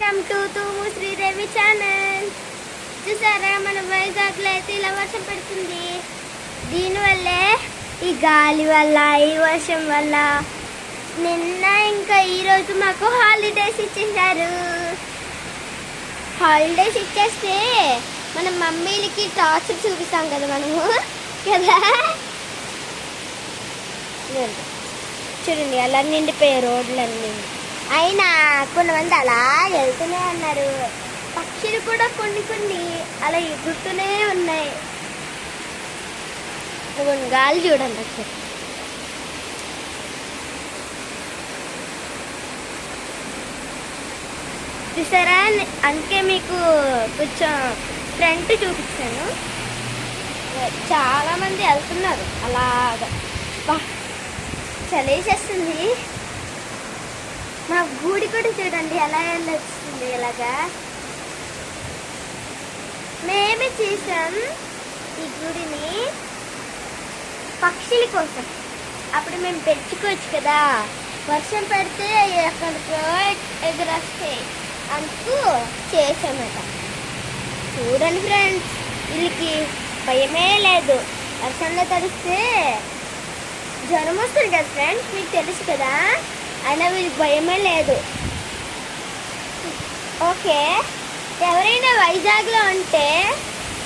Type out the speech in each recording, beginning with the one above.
Welcome to Thumu Sridevi channel. చూసారా? మన వైజాగ్లో అయితే ఇలా వర్షం పడుతుంది. దీనివల్లే ఈ గాలి వల్ల ఈ వర్షం వల్ల నిన్న ఇంకా ఈరోజు మాకు హాలిడేస్ ఇచ్చేసారు హాలిడేస్ ఇచ్చేస్తే మన మమ్మీలకి టార్చర్ చూపిస్తాం కదా మనము. కదా? చూడండి అలా నిండిపోయాయి రోడ్లన్నీ. అయినా కొంతమంది అలా వెళ్తూనే ఉన్నారు పక్షులు కూడా కొన్ని కొన్ని అలా ఎగురుతూనే ఉన్నాయి. కొన్ని గాలి చూడండి ఒకసారి. చూసారా? అందుకే మీకు కొంచెం ఫ్రంట్ చూపించాను. చాలా మంది వెళ్తున్నారు. అలాగా. చలేసేస్తుంది. మా గుడి కూడా చూడండి ఎలా వెళ్ళొస్తుంది ఇలాగా. మేమే చేసాం ఈ గుడిని పక్షుల కోసం. అప్పుడు మేము పెంచుకోవచ్చు కదా. వర్షం పడితే ఎక్కడికో ఎదురొస్తాయి అందుకు చేసామట చూడండి ఫ్రెండ్స్ వీళ్ళకి భయమే లేదు. వర్షంలో తడిస్తే జ్వరం వస్తుంది కదా ఫ్రెండ్స్ మీకు తెలుసు కదా. అయినా వీళ్ళకి భయమే లేదు. ఓకే. ఎవరైనా వైజాగ్లో ఉంటే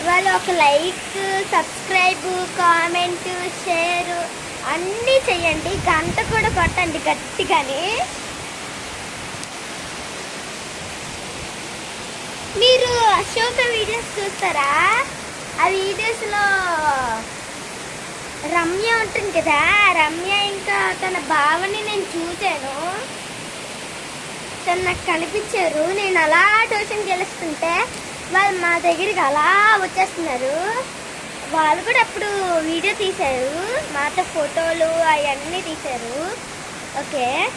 వాళ్ళు ఒక లైక్ సబ్స్క్రైబ్ కామెంట్ షేర్ అన్నీ చేయండి గంట కూడా కొట్టండి గట్టిగాని. మీరు అశోక వీడియోస్ చూస్తారా? ఆ వీడియోస్లో రమ్య ఉంటుంది కదా రమ్య ఇంకా తన భావని నేను చూశాను. తను నాకు కనిపించారు. నేను అలా ట్యూషన్ గెలుస్తుంటే వాళ్ళు మా దగ్గరికి అలా వచ్చేస్తున్నారు. వాళ్ళు కూడా అప్పుడు వీడియో తీశారు. మాతో ఫోటోలు అవన్నీ తీశారు. ఓకే.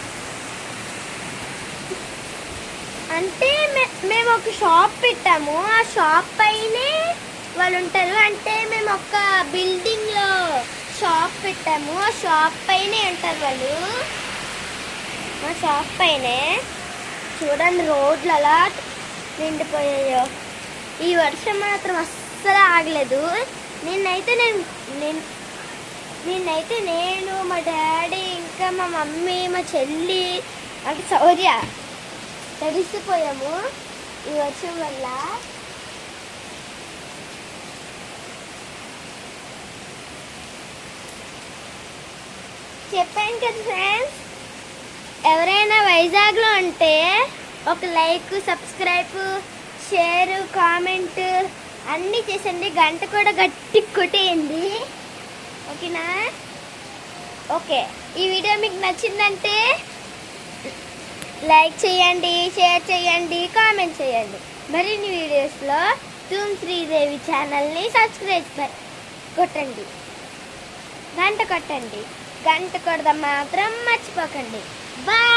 అంటే మే- మేము ఒక షాప్ పెట్టాము. ఆ షాప్ పైనే వాళ్ళు ఉంటారు. అంటే మేము ఒక బిల్డింగ్లో షాప్ పెట్టాము. ఆ షాప్ పైనే అంటారు వాళ్ళు. మా షాప్ పైనే. చూడండి రోడ్లు అలా నిండిపోయాయో. ఈ వర్షం మాత్రం అస్సలు ఆగలేదు. నిన్నైతే నేను నేను నిన్నైతే నేను మా డాడీ ఇంకా మా మమ్మీ మా చెల్లి అంటే సౌర్య తడిసిపోయాము ఈ వర్షం వల్ల. చెప్పాను కదా ఫ్రెండ్స్ ఎవరైనా వైజాగ్లో ఉంటే ఒక లైక్ సబ్స్క్రైబ్ షేర్ కామెంట్ అన్నీ చేసండి. గంట కూడా గట్టి కొట్టేయండి. ఓకేనా? ఓకే. ఈ వీడియో మీకు నచ్చిందంటే లైక్ చేయండి షేర్ చేయండి కామెంట్ చేయండి. మరిన్ని వీడియోస్లో తూమ్ శ్రీదేవి ఛానల్ని సబ్స్క్రైబ్ కొట్టండి. గంట కొట్టండి. గంట కొడదాం మాత్రం మర్చిపోకండి. బాయ్.